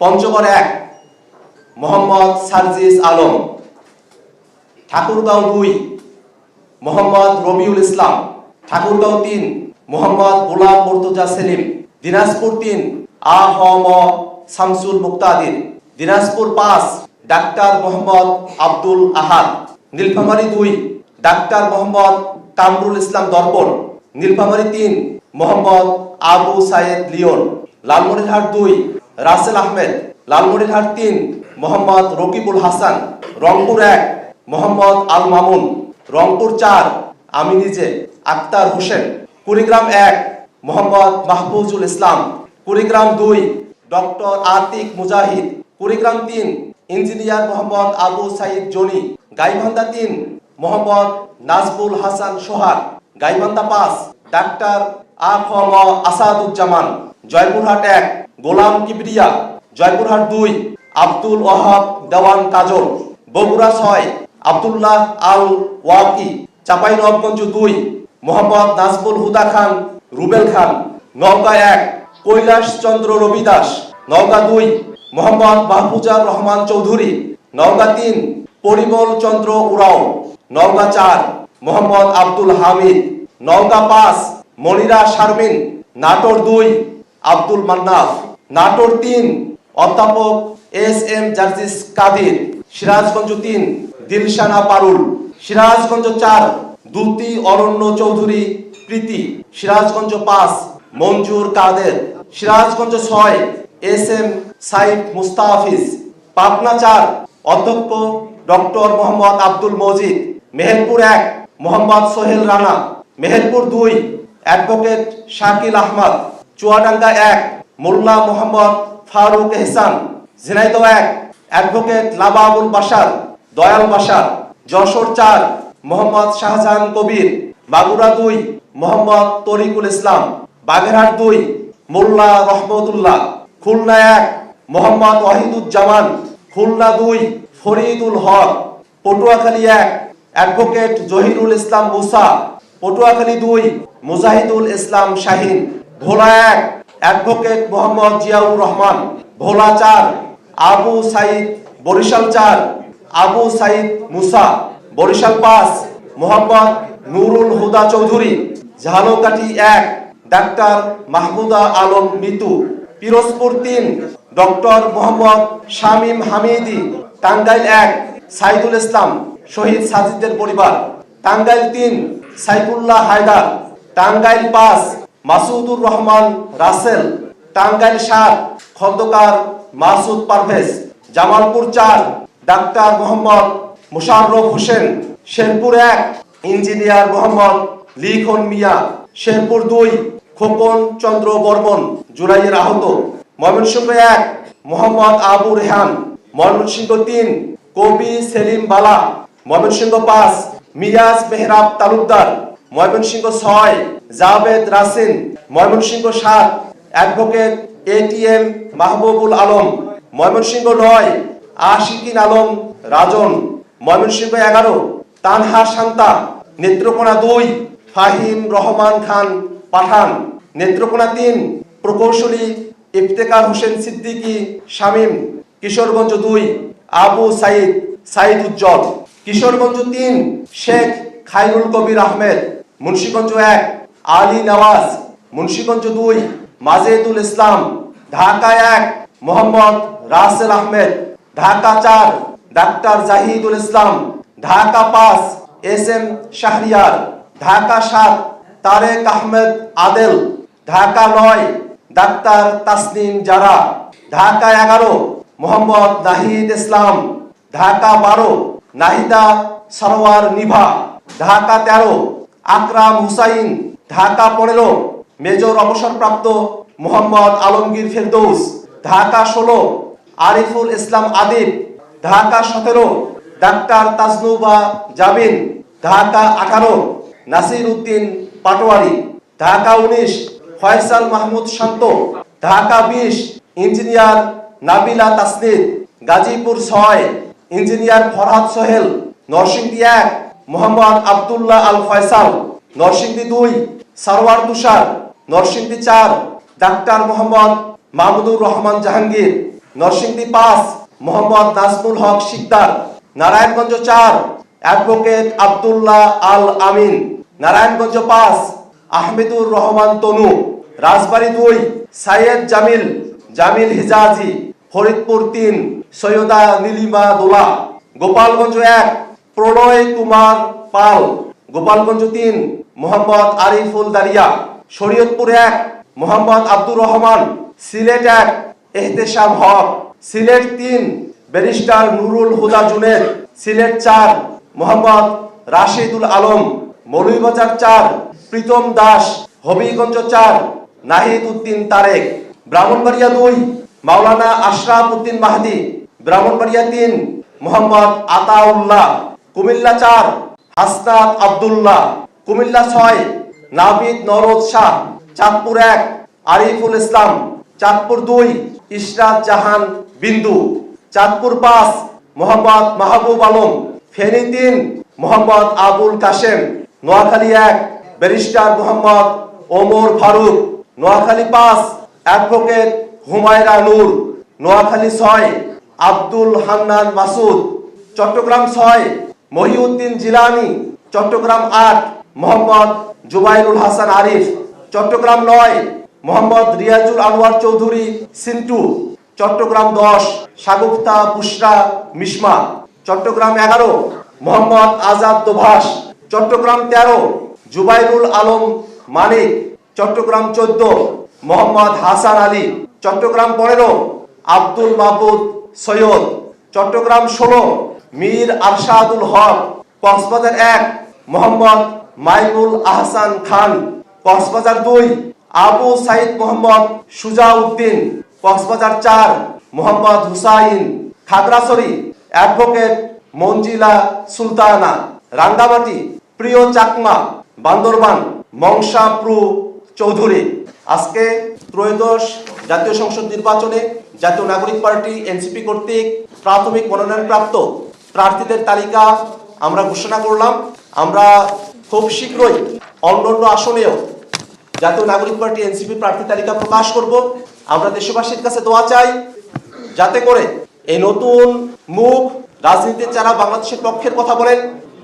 পঞ্চগড় এক, মোহাম্মদ সার্জিস আলম। ঠাকুরগাঁও দুই, মোহাম্মদ রবিউল ইসলাম। ঠাকুরগাঁও তিন, মোহাম্মদ গোলাম মর্তুজা সেলিম। দিনাজপুর তিন, আ হ ম শামসুল মুক্তাদির। দিনাজপুর পাঁচ, ডাক্তার মোহাম্মদ আব্দুল আহাদ। নীলফামারী দুই, ডাক্তার মোহাম্মদ কামরুল ইসলাম দর্পণ। নীলফামারী তিন, মোহাম্মদ আবু সাইদ লিওন। লালমনিরহাট দুই রাসেল আহমেদ, লালমনিরহাট তিন, মোহাম্মদ রকিবুল হাসান, রংপুর এক, মোহাম্মদ আল মামুন, রংপুর চার, আমি নিজে, আক্তার হোসেন, কুড়িগ্রাম এক, মোহাম্মদ মাহফুজুল ইসলাম, কুড়িগ্রাম দুই, ডক্টর আতিক মুজাহিদ, কুড়িগ্রাম তিন, ইঞ্জিনিয়ার মোহাম্মদ আবু সাইদ জনি, গাইবান্ধা তিন, মোহাম্মদ নাজবুল হাসান সোহাগ গাইবান্ধা পাঁচ, ডাক্তার আসাদুজ্জামান, জয়পুরহাট এক গোলাম কিবরিয়া, জয়পুরহাট দুই, আব্দুল ওহাব দেওয়ান কাজল, বগুড়া ছয়, আব্দুল্লাহ আল ওয়াকি, চাঁপাইনবাবগঞ্জ দুই, মোহাম্মদ নাজবুল হুদা খান, রুবেল খান, নওগাঁ এক, কৈলাস চন্দ্র রবি দাস, নওগাঁ দুই, মোহাম্মদ মাহফুজার রহমান চৌধুরী, নওগাঁ তিন, পরিমল চন্দ্র উরাও, নওগাঁ চার, মোহাম্মদ আব্দুল হামিদ, নওগাঁ পাঁচ, মনিরা শারমিন, নাটোর দুই, আব্দুল মান্নাফ। নাটোর তিন, অধ্যাপক এস এম জার্জিস কাদির, সিরাজগঞ্জ তিন, দিলশানা পারুল, সিরাজগঞ্জ চার, দুতি অরণ্য চৌধুরী প্রীতি, সিরাজগঞ্জ পাঁচ, মঞ্জুর কাদের, সিরাজগঞ্জ ছয়, এস এম সাইফ মুস্তাফিজ পাবনা চার, অধ্যক্ষ ডক্টর মোহাম্মদ আব্দুল মজিদ, মেহেরপুর এক, মোহাম্মদ সোহেল রানা, মেহেরপুর দুই, অ্যাডভোকেট শাকিল আহমদ, চুয়াডাঙ্গা এক মোল্লা মোহাম্মদ ফারুক এহসান, ঝিনাইদহ এক, অ্যাডভোকেট লাবাবুল বাসার দয়াল বাসার যশোর চার, মোহাম্মদ শাহজাহান কবির মাগুরা দুই, মোহাম্মদ তরিকুল ইসলাম, বাগেরহাট দুই, মোল্লা রহমতুল্লাহ, খুলনা এক, মোহাম্মদ ওয়াহিদুজ্জামান, খুলনা দুই, ফরিদুল হক, পটুয়াখালী এক, অ্যাডভোকেট জহিরুল ইসলাম মুসা, পটুয়াখালী দুই, মুজাহিদুল ইসলাম শাহিন ভোলা এক অ্যাডভোকেট মোহাম্মদ জিয়াউর রহমান ভোলা চার আবু সাইদ বরিশাল চার আবু সাইদ মুসা, বরিশাল পাঁচ মোহাম্মদ নুরুল হুদা চৌধুরী, ঝালকাঠি এক, ডাক্তার মাহমুদা আলম মিতু, পিরোজপুর তিন, ডক্টর মোহাম্মদ শামীম হামিদি, টাঙ্গাইল এক, সাইদুল ইসলাম, শহীদ সাজিদের পরিবার, টাঙ্গাইল তিন, সাইফুল্লাহ হায়দার, টাঙ্গাইল পাঁচ মাসুদুর রহমান, রাসেল, টাঙ্গাইল সাত খন্দকার মাসুদ পারভেজ, জামালপুর চার, ডাক্তার মোহাম্মদ মুশাররফ হোসেন, শেরপুর এক, ইঞ্জিনিয়ার মোহাম্মদ লিখন মিয়া, শেরপুর দুই, খোকন চন্দ্র বর্মন জুলাইয়ের আহত, ময়মনসিংহ এক, মোহাম্মদ আবু রেহান, ময়মনসিংহ তিন, কবি সেলিম বালা, ময়মনসিংহ পাঁচ মিরাজ মেহরাব তালুকদার ময়মনসিংহ ছয়, জাভেদ রাসিন ময়মনসিংহ সাত, অ্যাডভোকেট এটিএম মাহবুবুল আলম, ময়মনসিংহ নয়, আশিকিন আলম, রাজন, ময়মনসিংহ এগারো, তানহা শান্তা, নেত্রকোনা দুই, ফাহিম রহমান খান পাঠান, নেত্রকোনা তিন, প্রকৌশলী ইফতেকার হোসেন সিদ্দিকী, শামীম, কিশোরগঞ্জ দুই, আবু সাইদ সাইদ উজ্জ্বল কিশোরগঞ্জ তিন, শেখ খাইরুল কবির আহমেদ। মুন্সিগঞ্জ এক, আলী নওয়াজ মুন্সিগঞ্জ দুই মাজেদুল ইসলাম, ঢাকা এক, মোহাম্মদ রাসেল আহমেদ, ঢাকা চার, ডাক্তার জাহিদুল ইসলাম, ঢাকা পাঁচ, এস এম শাহরিয়ার, ঢাকা সাত, তারেক আহমেদ আদেল, ঢাকা নয়, ডাক্তার তাসনিম জারা, ঢাকা এগারো, মোহাম্মদ নাহিদ ইসলাম, ঢাকা বারো, নাহিদা সরোয়ার নিভা, ঢাকা তেরো আকরাম হুসাইন ঢাকা পনেরো, মেজর অবসরপ্রাপ্ত মোহাম্মদ আলমগীর ফেরদৌস, ঢাকা ষোলো, আরিফুল ইসলাম আদিব, ঢাকা সতেরো, ডাক্তার তাজনুবা জাবিন ঢাকা আঠারো, নাসির উদ্দিন পাটোয়ারি, ঢাকা উনিশ, ফয়সাল মাহমুদ শান্ত, ঢাকা বিশ, ইঞ্জিনিয়ার নাবিলা তাসনিদ, গাজীপুর ছয়, ইঞ্জিনিয়ার ফরহাদ সোহেল, নরসিংদী এক মোহাম্মদ আবদুল্লাহ আল ফয়সাল নরসিংদী দুই সারওয়ার তুষার, নরসিংদী চার, ডাক্তার মোহাম্মদ মাহমুদুর রহমান জাহাঙ্গীর, নরসিংদী পাঁচ, মোহাম্মদ নাজমুল হক শিকদার, নারায়ণগঞ্জ চার, অ্যাডভোকেট আব্দুল্লাহ আল আমিন, নারায়ণগঞ্জ পাঁচ, আহমেদুর রহমান তনু, রাজবাড়ী দুই, সাইয়েদ জামিল জামিল হিজাজি, ফরিদপুর তিন, সৈয়দা নীলিমা দোলা, গোপালগঞ্জ এক প্রণয় কুমার পাল, গোপালগঞ্জ তিন, মোহাম্মদ আরিফুল দারিয়া, শরীয়তপুর এক, মোহাম্মদ আব্দুর রহমান, সিলেট এক, এহতেশাম হক, সিলেট তিন, ব্যারিস্টার নুরুল হুদা জুনেদ, সিলেট চার, মোহাম্মদ রাশিদুল আলম, মৌলভীবাজার চার, প্রীতম দাস, হবিগঞ্জ চার, নাহিদ উদ্দিন তারেক, ব্রাহ্মণবাড়িয়া দুই, মাওলানা আশরাফ উদ্দিন মাহাদি, ব্রাহ্মণবাড়িয়া তিন, মোহাম্মদ আতাউল্লাহ। কুমিল্লা চার, হাসনাত আব্দুল্লাহ। কুমিল্লা ছয়, নাবিদ নরদ শাহ। চাঁদপুর এক, আরিফুল ইসলাম। চাঁদপুর দুই, ইশরাত জাহান বিন্দু। চাঁদপুর পাঁচ, মোহাম্মদ মাহবুব আলম। ফেনী তিন, মোহাম্মদ আবুল কাশেম। নোয়াখালী এক, ব্যারিস্টার মোহাম্মদ ওমর ফারুক। নোয়াখালী পাঁচ, অ্যাডভোকেট হুমায়রা নূর। নোয়াখালী ছয়, আব্দুল হান্নান মাসুদ। চট্টগ্রাম ছয় মহিউদ্দিন জিলানি, চট্টগ্রাম আট, মোহাম্মদ জুবাইরুল হাসান আরিফ, চট্টগ্রাম নয়, মোহাম্মদ রিয়াজুল আনোয়ার চৌধুরী, সিন্টু, চট্টগ্রাম দশ সাগুফতা বুশরা মিসমা চট্টগ্রাম এগারো, মোহাম্মদ আজাদ দোভাষ, চট্টগ্রাম তেরো, জুবাইরুল আলম মানিক, চট্টগ্রাম চোদ্দ, মোহাম্মদ হাসান আলী, চট্টগ্রাম পনেরো, আব্দুল মাহবুদ সৈয়দ, চট্টগ্রাম ষোলো মীর আরশাদুল হক, কক্সবাজার এক, মোহাম্মদ মাইমুল আহসান খান, কক্সবাজার দুই, আবু সাইদ মোহাম্মদ সুজাউদ্দিন, কক্সবাজার চার, মোহাম্মদ হুসাইন খাগড়াছড়ি, অ্যাডভোকেট মঞ্জিলা সুলতানা, রাঙ্গামাটি, প্রিয় চাকমা, বান্দরবান মংসাপ্রু চৌধুরী। আজকে ত্রয়োদশ জাতীয় সংসদ নির্বাচনে জাতীয় নাগরিক পার্টি এনসিপি কর্তৃক প্রাথমিক মনোনয়নপ্রাপ্ত প্রার্থীদের তালিকা আমরা ঘোষণা করলাম। আমরা খুব শীঘ্রই অন্যান্য আসনেও জাতীয় নাগরিক পার্টি এনসিপি প্রার্থী তালিকা প্রকাশ করব। আমরা দেশবাসীর কাছে দোয়া চাই যাতে করে এই নতুন মুখ রাজনীতির যারা বাংলাদেশের পক্ষের কথা বলেন,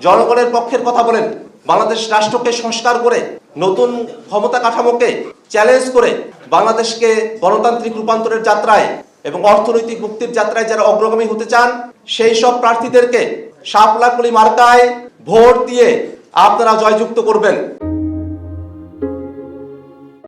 জনগণের পক্ষের কথা বলেন, বাংলাদেশ রাষ্ট্রকে সংস্কার করে, নতুন ক্ষমতা কাঠামোকে চ্যালেঞ্জ করে বাংলাদেশকে গণতান্ত্রিক রূপান্তরের যাত্রায় এবং অর্থনৈতিক মুক্তির যাত্রায় যারা অগ্রগামী হতে চান সেই সব প্রার্থীদেরকে সাপলাকুলি মার্কায় ভোট দিয়ে আপনারা জয়যুক্ত করবেন।